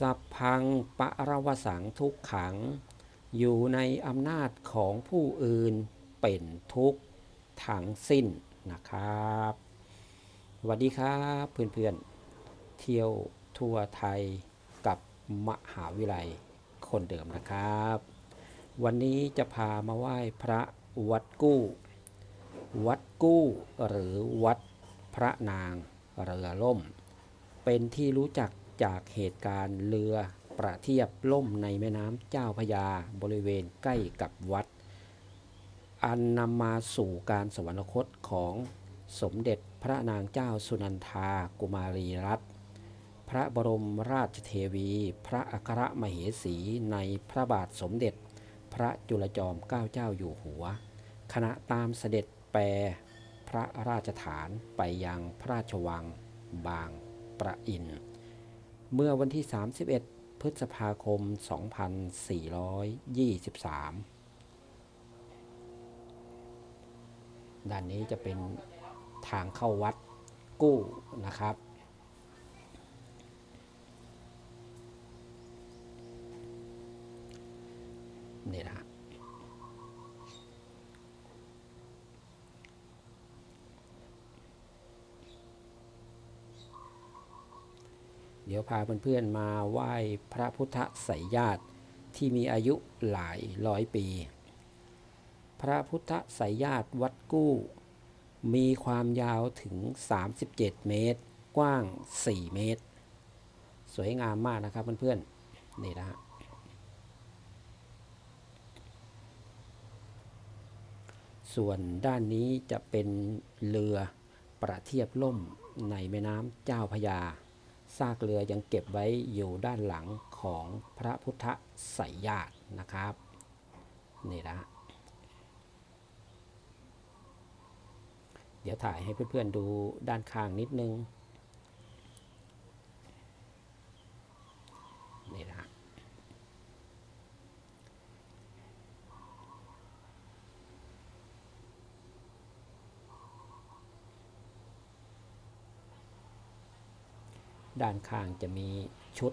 สัพพังปะระวสังทุกขัง อยู่ในอำนาจของผู้อื่นเป็นทุกข์ทั้งสิ้นนะครับสวัสดีครับเพื่อนๆเที่ยวทัวร์ไทยกับมหาวิทยาลัยคนเดิมนะครับ วันนี้จะพามาไหว้พระวัดกู้ วัดกู้หรือวัดพระนางเรือล่ม เป็นที่รู้จัก จากเหตุการณ์เรือประเทียบล่มในแม่น้ำเจ้าพยาบริเวณใกล้กับวัด อันนำมาสู่การสวรรคตของสมเด็จพระนางเจ้าสุนันทากุมารีรัตน์พระบรมราชเทวี พระอัครมเหสีในพระบาทสมเด็จ พระจุลจอมเกล้าเจ้าอยู่หัวขณะตามเสด็จแปรพระราชฐานไปยังพระราชวังบางประอิน เมื่อวันที่ 31 พฤษภาคม 2423 ด้านนี้จะเป็นทางเข้าวัดกู้นะครับ นี่นะ เดี๋ยวพาเพื่อนๆมาไหว้พระพุทธไสยญาติที่มีอายุหลายร้อยปี พระพุทธไสยญาติวัดกู้ มีความยาวถึง 37 เมตร กว้าง 4 เมตร สวยงามมากนะครับเพื่อนๆนี่นะฮะส่วนด้านนี้จะเป็นเรือประเทียบล่มในแม่น้ำเจ้าพยา ซากเรือยังเก็บไว้อยู่ด้านหลังของพระพุทธไสยญาตินะครับนี่นะเดี๋ยวถ่ายให้เพื่อนๆดูด้านข้างนิดนึง นี่นะฮะ ด้านข้างจะมีชุด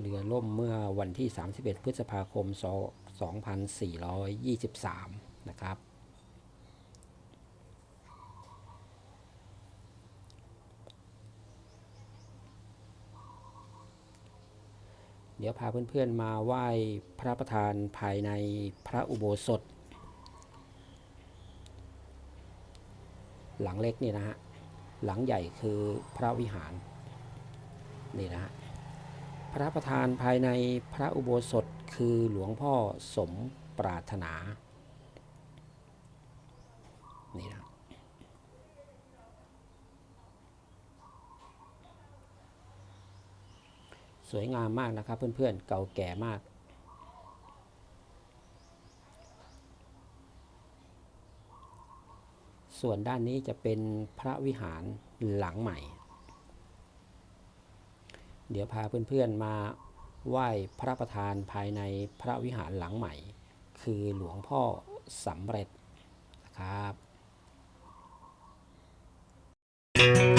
เรือล่มเมื่อวันที่ 31 พฤษภาคม 2423 นะครับ เดี๋ยวพาเพื่อนๆมาไหว้พระประธานภายในพระอุโบสถ หลังเล็กนี่นะฮะ หลังใหญ่คือพระวิหาร นี่นะฮะ พระประธานภายในพระอุโบสถคือหลวงพ่อสมปรารถนา นี่นะ วยงามมากนะครับ เพื่อนๆเก่าแก่มาก ส่วนด้านนี้จะเป็นพระวิหารหลังใหม่ เดี๋ยวพาเพื่อนๆมาไหว้พระประธานภายในพระวิหารหลังใหม่ คือหลวงพ่อสำเร็จนะครับ thank you